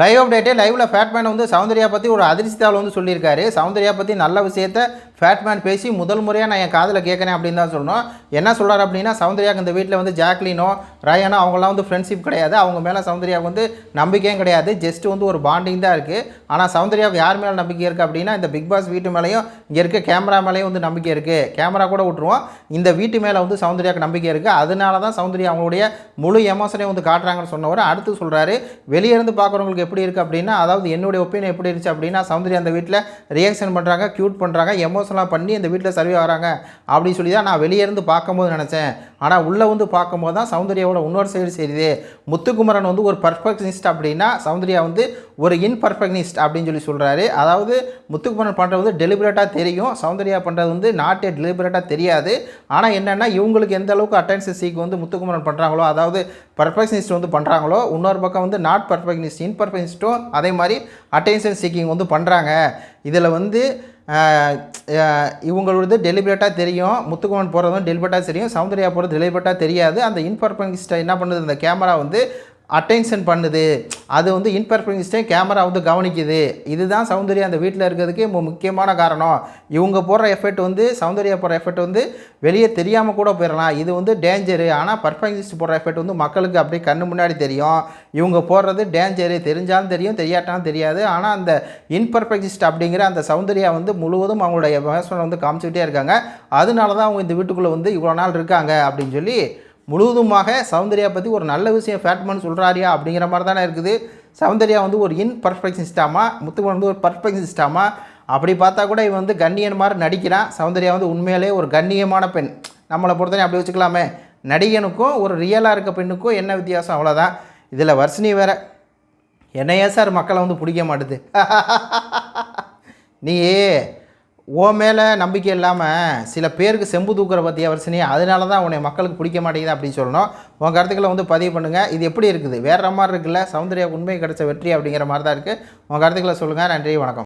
Live அப்டேட்டே லைவில் fatman வந்து சௌந்தர்யா பற்றி ஒரு அதிர்ச்சி தாள் வந்து சொல்லியிருக்காரு. சௌந்தர்யா பற்றி நல்ல விஷயத்த ஃபேட்மேன் பேசி முதல் முறையாக நான் என் காதில் கேட்குறேன் அப்படின்னு தான் சொல்லணும். என்ன சொல்கிறார் அப்படின்னா சௌந்தர்யாக்கு இந்த வீட்டில் வந்து ஜாக்லினோ ரயானோ அவங்களாம் வந்து ஃப்ரெண்ட்ஷிப் கிடையாது. அவங்க மேலே சௌந்தர்யாவுக்கு வந்து நம்பிக்கையும் கிடையாது. ஜஸ்ட் வந்து ஒரு பாண்டிங் தான் இருக்குது ஆனால் சௌந்தர்யாவுக்கு யார் மேலே நம்பிக்கை இருக்குது அப்படின்னா இந்த பிக் பாஸ் வீட்டு மேலேயும் இங்கே இருக்க கேமரா மேலேயும் வந்து நம்பிக்கை இருக்குது கேமரா கூட விட்டுருவோம். இந்த வீட்டு மேலே வந்து சௌந்தர்யாவுக்கு நம்பிக்கை இருக்குது அதனால தான் சௌந்தர்யா அவங்களுடைய முழு எமோஷனையும் வந்து காட்டுறாங்கன்னு சொன்னவர். அடுத்து சொல்கிறாரு வெளியே இருந்து பார்க்குறவங்களுக்கு எப்படி இருக்குது அப்படின்னா அதாவது என்னுடைய ஒப்பீனியன் எப்படி இருந்துச்சு அப்படின்னா சௌந்தர்யா அந்த வீட்டில் ரியாக்ஷன் பண்ணுறாங்க க்யூட் பண்ணுறாங்க எமோஷனலாக பண்ணி இந்த வீட்டில் சர்வே வராங்க அப்படின்னு சொல்லி தான் நான் வெளியே இருந்து பார்க்கும்போது நினச்சேன். ஆனால் உள்ளே வந்து பார்க்கும்போது தான் சௌந்தர்யாவோட இன்னொரு சைடு செய்யுது. முத்துக்குமரன் வந்து ஒரு பர்ஃபெக்ஷனிஸ்ட் அப்படின்னா சௌந்தர்யா வந்து ஒரு இன்பர்ஃபெக்ஷனிஸ்ட் அப்படின்னு சொல்லி சொல்கிறாரு அதாவது முத்துக்குமரன் பண்ணுறது வந்து டெலிபரேட்டாக தெரியும். சௌந்தர்யா பண்ணுறது வந்து நாட்டே டெலிபரேட்டாக தெரியாது. ஆனால் என்னென்னா இவங்களுக்கு எந்த அளவுக்கு அட்டென்ஷன் சீக்கு வந்து முத்துக்குமரன் பண்ணுறாங்களோ அதாவது பர்ஃபெக்ஷனிஸ்ட் வந்து பண்ணுறாங்களோ இன்னொரு பக்கம் வந்து நாட் பர்ஃபெக்ஷனிஸ்ட் இன்பர்ஃபெக்ஷனிஸ்ட்டும் அதே மாதிரி அட்டென்ஷன் சீக்கிங் வந்து பண்ணுறாங்க இதில் வந்து இவங்களோடது டெலிபரேட்டாக தெரியும். முத்துக்குமன் போகிறதும் டெலிபரேட்டாக தெரியும். சௌந்தர்யா போகிறது டெலிபரேட்டாக தெரியாது. அந்த இன்பர்ஃபெக்னிஸ்ட்டை என்ன பண்ணுது? அந்த கேமரா வந்து அட்டென்ஷன் பண்ணுது. அது வந்து இன்பர்ஃபெக்னிஸ்டே கேமரா வந்து கவனிக்குது. இதுதான் சௌந்தர்யா அந்த வீட்டில் இருக்கிறதுக்கு முக்கியமான காரணம். இவங்க போடுற எஃபெக்ட் வந்து சௌந்தர்யா போடுற எஃபெக்ட் வந்து வெளியே தெரியாமல் கூட போயிடலாம் இது வந்து டேஞ்சரு ஆனால் பர்ஃபெக்னிஸ்ட் போடுற எஃபெக்ட் வந்து மக்களுக்கு அப்படியே கண்ணு முன்னாடி தெரியும். இவங்க போடுறது டேஞ்சரு தெரிஞ்சாலும் தெரியும் தெரியாட்டாலும் தெரியாது. ஆனால் அந்த இன்பர்ஃபெக்னிஸ்ட் அப்படிங்கிற அந்த சௌந்தர்யா வந்து முழுவதும் அவங்களுடைய எமோஷனை வந்து காமிச்சிக்கிட்டே இருக்காங்க. அதனால தான் அவங்க இந்த வீட்டுக்குள்ளே வந்து இவ்வளோ நாள் இருக்காங்க அப்படின்னு சொல்லி முழுவதுமாக சௌந்தர்யா பற்றி ஒரு நல்ல விஷயம் ஃபேட்மன் சொல்கிறாரியா அப்படிங்கிற மாதிரி தானே இருக்குது. சௌந்தர்யா வந்து ஒரு இன்பர்ஃபெக்ஷனிஸ்டாமா முத்துக்குமன் வந்து ஒரு பர்ஃபெக்ஷனிஸ்டாமா அப்படி பார்த்தா கூட இவன் வந்து கண்ணியன் மாதிரி நடிக்கிறான். சௌந்தர்யா வந்து உண்மையிலே ஒரு கண்ணியமான பெண். நம்மளை பொறுத்தவரை அப்படி வச்சுக்கலாமே. நடிகனுக்கும் ஒரு ரியலாக இருக்க பெண்ணுக்கும் என்ன வித்தியாசம்? அவ்வளோதான் இதில் வர்ஷினி வேற. என்னையே சார் மக்களை வந்து பிடிக்க மாட்டுது? நீ ஓ மேலே நம்பிக்கை இல்லாமல் சில பேருக்கு செம்பு தூக்குற பற்றிய வரிசனி அதனால தான் உன்னை மக்களுக்கு பிடிக்க மாட்டேங்குது அப்படின்னு சொல்லணும். உங்கள் கருத்துக்களை வந்து பதிவு பண்ணுங்கள் இது எப்படி இருக்குது? வேறு மாதிரி இருக்குல்ல? சௌந்தர்யா உண்மை கிடைச்ச வெற்றி அப்படிங்கிற மாதிரி தான் இருக்குது உங்கள் கருத்துக்களை சொல்லுங்கள் நன்றி வணக்கம்.